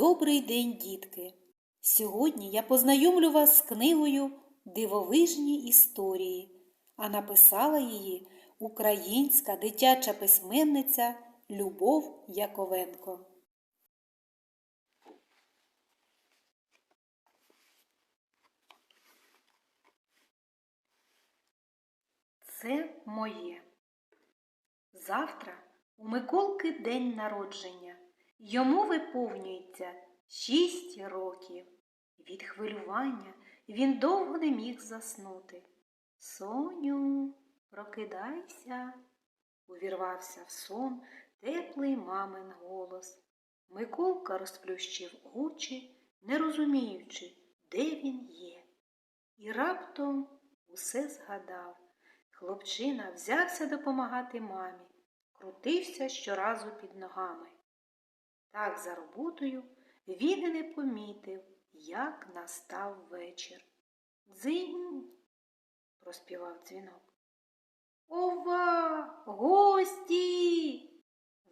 Добрий день, дітки! Сьогодні я познайомлю вас з книгою Дивовижні історії, а написала її українська дитяча письменниця Любов Яковенко. Це моє. Завтра у Миколки день народження. Йому виповнюється шість років. Від хвилювання він довго не міг заснути. Соню, прокидайся, увірвався в сон теплий мамин голос. Миколка розплющив очі, не розуміючи, де він є. І раптом усе згадав. Хлопчина взявся допомагати мамі, крутився щоразу під ногами. Так за роботою він і не помітив, як настав вечір. Дзинь, проспівав дзвінок. Ова, гості.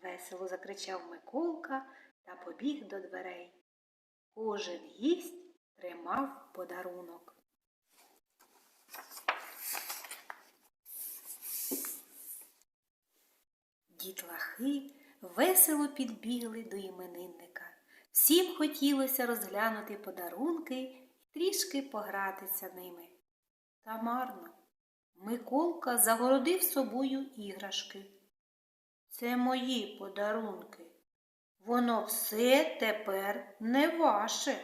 весело закричав Миколка та побіг до дверей. Кожен гість тримав подарунок. Дітлахи весело підбігли до іменинника. Всім хотілося розглянути подарунки і трішки погратися ними. Та марно. Миколка загородив собою іграшки. Це мої подарунки. Воно все тепер не ваше.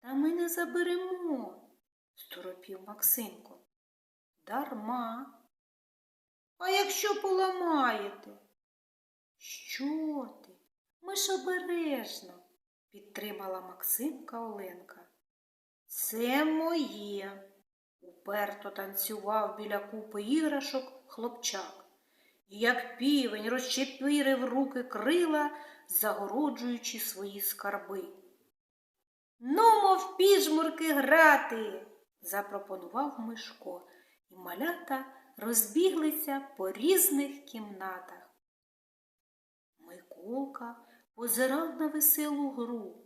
Та ми не заберемо, сторопів Максимко. Дарма. А якщо поламаєте? Що ти? Ми ж обережно, підтримала Максимка Оленка. Це моє. Уперто танцював біля купи іграшок хлопчак. І як півень розчепирив руки крила, загороджуючи свої скарби. Ну, мов піжмурки грати, запропонував Мишко, і малята розбіглися по різних кімнатах. Миколка позирав на веселу гру.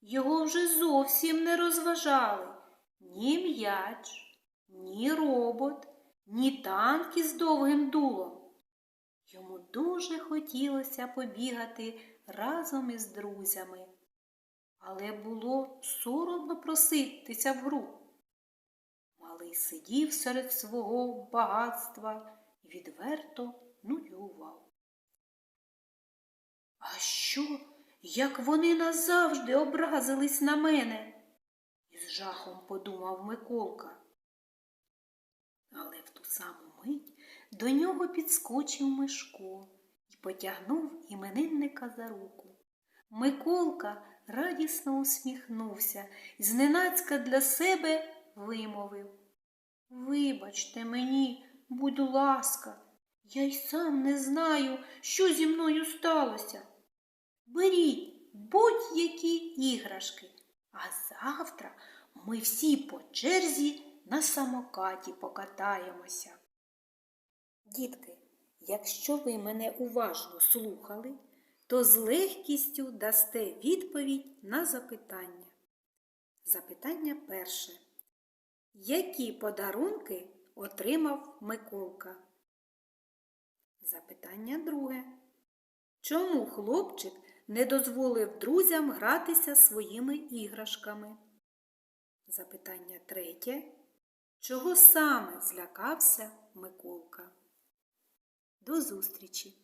Його вже зовсім не розважали ні м'яч, ні робот, ні танки з довгим дулом. Йому дуже хотілося побігати разом із друзями, але було соромно проситися в гру. Малий сидів серед свого багатства і відверто нулював. А що, як вони назавжди образились на мене? із жахом подумав Миколка. Але в ту саму мить до нього підскочив Мишко і потягнув іменинника за руку. Миколка радісно усміхнувся і зненацька для себе вимовив. Вибачте мені, будь ласка, я й сам не знаю, що зі мною сталося. Беріть будь-які іграшки, а завтра ми всі по черзі на самокаті покатаємося. Дітки, якщо ви мене уважно слухали, то з легкістю дасте відповідь на запитання. Запитання перше. Які подарунки отримав Миколка? Запитання друге. Чому хлопчик не дозволив друзям гратися своїми іграшками? Запитання третє. Чого саме злякався Миколка? До зустрічі!